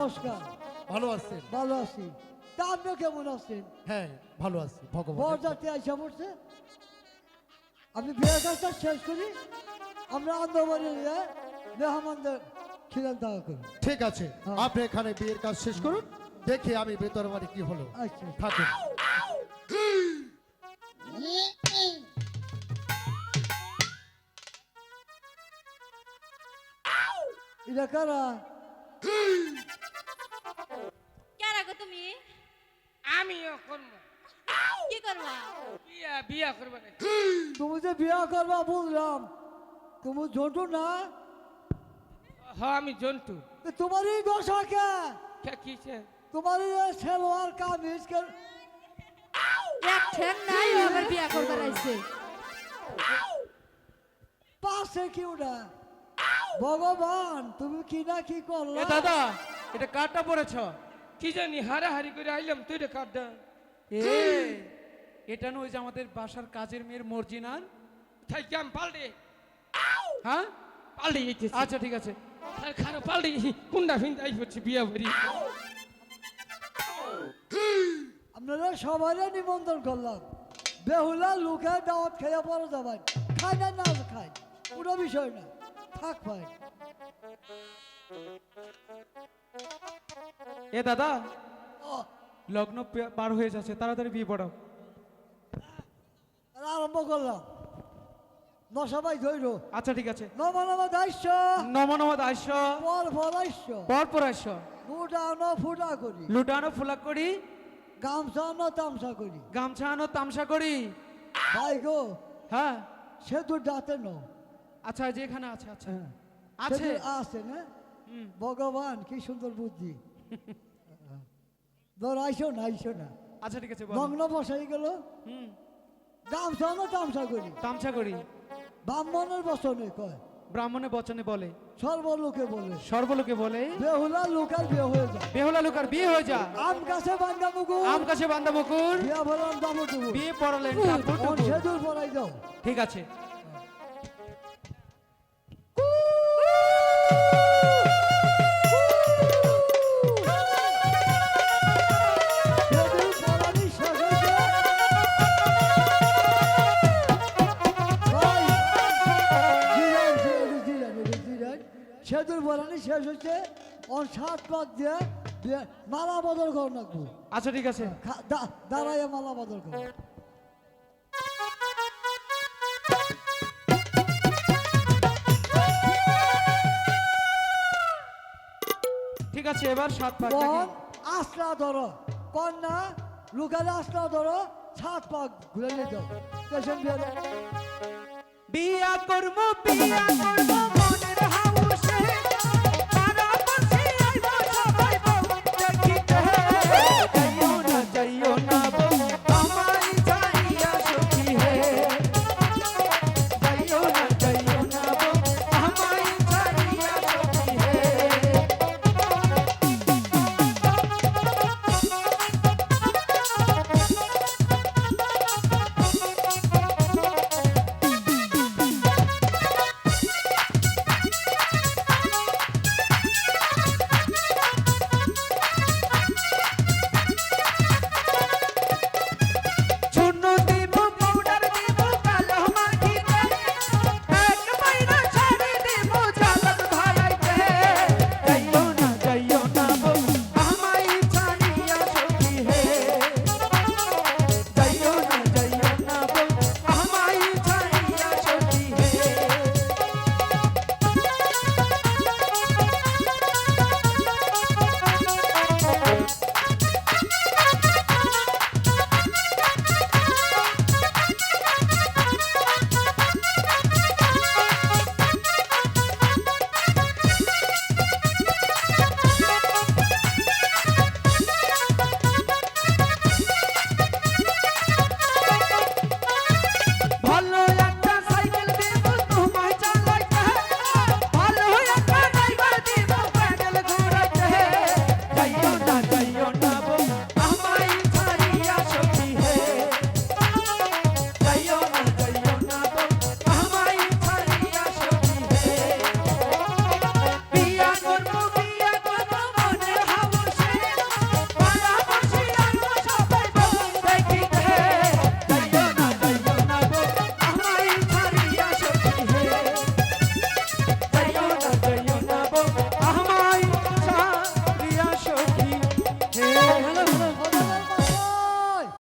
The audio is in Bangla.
নমস্কার। ভালো আছেন? ভালো আছি। তা আপনি কেমন আছেন? হ্যাঁ ভালো আছি ভগবান বরযাত্রী আইসা পড়ছে। আমি বিয়ের কাজটা শেষ করি। আমরা আন্দোলনে মেহমানদের খিলান দাওয়া করি। ঠিক আছে হ্যাঁ। আপনি এখানে বিয়ের কাজ শেষ করুন। দেখি আমি ভেতর বাড়ি কি হলো। আচ্ছা। থাকুন। এটা কারা? আমিও করব। কি করবা? বিয়া বিয়া করব তুমি যে বিয়ে করবা বুঝলাম। তুমি জন্টু না? হ আমি জন্টু। তোমারই দশা কে? কে কিছে তোমারই সেলোয়ার কামিজ কে? এক ঠেন নাই আবার বিয়া করবার আইছে। পাশে ভগবান তুমি কি না কি করলা? দাদা এটা কাটা পড়েছ কি জানি হারাহারি করে আইলাম তুই রে কাটটা এ এটা নয় যে আমাদের বাসার কাজের মেয়ের মর্জিনার তাই কি আমি পাল্টে হ্যাঁ? পাল্টে গেছি আচ্ছা ঠিক আছে। আর খারাপ পাল্টে গেছি কুন্ডা ফিন্দা আই হচ্ছে বিয়া ভরি আপনারা সবাই নিমন্ত্রণ করলাম। বেহুলা লুকে দাওয়াত খেয়ে পরে যাবেন। খাই না না খাই। কোনো বিষয় না। থাক ভাই। এ দাদা। লগ্ন পার হয়ে যাচ্ছে তাড়াতাড়ি বিয়ে পড়াও। আরম্ভ করলাম। ধৈর আচ্ছা ঠিক আছে। নম নম দাস্য নম নম দাস্য পর ফলাইশ্য পর পরাস্য ফুটা ন ফুটা করি। লুটানো ফুলা করি। গামছা তামসা করি। গামছা আনো তামসা করি। ভাই গো হ্যাঁ। সে দাঁতে ন আচ্ছা যেখানে আছে আচ্ছা। হ্যাঁ। আছে। আছে না। ভগবান কি সুন্দর বুদ্ধি। ধর আইসো না আইসো না। আচ্ছা ঠিক আছে মগ্ন বসাই গেল। হুম। গামছা ন তামসা করি। তামসা করি। ব্রাহ্মণের বসনে কয়। ব্রাহ্মণের বচনে বলে। সর্বলোকে বলে। সর্বলোকে বলে। বেহুলা লোকাল বিয়ে হয়ে যায়। বেহুলা লোকার বিয়ে হয়ে যা আম গাছে বাঙ্গা মুগু আম কাছে বান্দা বকুর বিয়া ভরাম বিয়ে পড়ালেন টুকুর। সেতুর দাও ঠিক আছে। সেতুর পরানি শেষ হচ্ছে। সাত পাক দিয়ে মালা বদল কর নাকবো আচ্ছা ঠিক আছে। খা- দা- দাঁড়াইয়া মালা বদল কর। ঠিক আছে এবার সাত পাক আসলা ধরো। কন্যা লুকালে আসলা ধরো। সাত পাক ঘুরে নিয়ে যাও। বিয়া করব বিয়া করব